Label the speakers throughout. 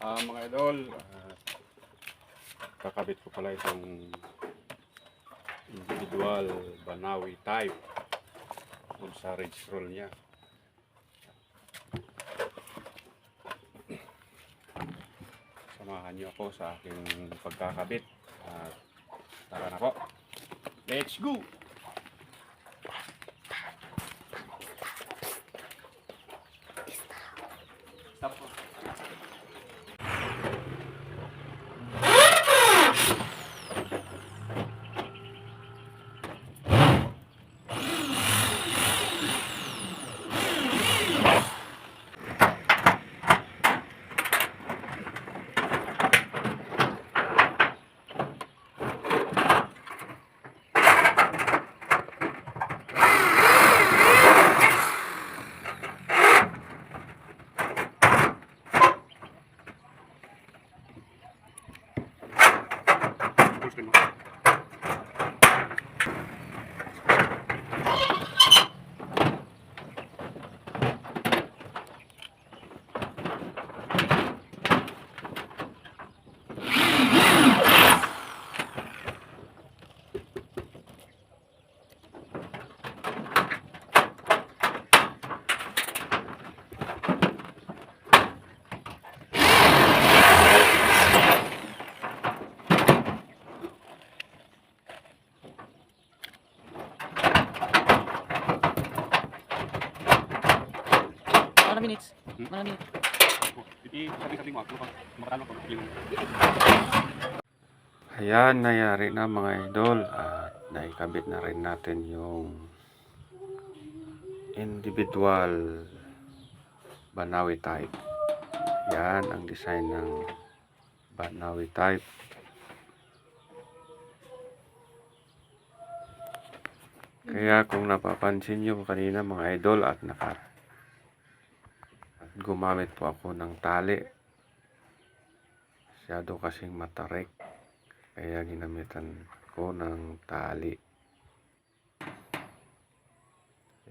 Speaker 1: Ah, mga idol, ah, kakabit ko pala itong individual Banawi type kung sa ridge roll niya. Samahan niyo ako sa aking pagkakabit. At tara na po. Let's go! Stop. കാണുന്നുണ്ട് ako. Makatalo ko. Yung...
Speaker 2: Ayan, nangyari na mga idol at naikabit na rin natin yung individual Banawi type. Yan ang design ng Banawi type. Kaya kung napapansin nyo kanina mga idol at naka at gumamit po ako ng tali. Masyado kasing matarik. Kaya ginamitan ko ng tali.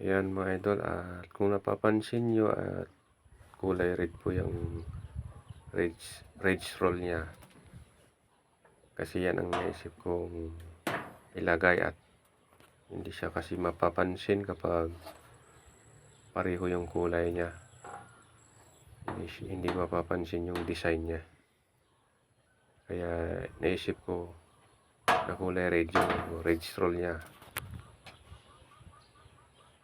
Speaker 2: Ayan mga idol. At kung napapansin nyo at kulay red po yung ridge, ridge roll niya. Kasi yan ang naisip kong ilagay at hindi siya kasi mapapansin kapag pareho yung kulay niya. Hindi, si- hindi mapapansin yung design niya. Kaya naisip ko na kulay red yung red roll niya.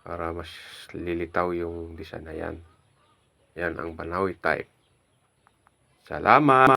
Speaker 2: Para mas lilitaw yung design na yan. Yan ang Banawi type. Salamat!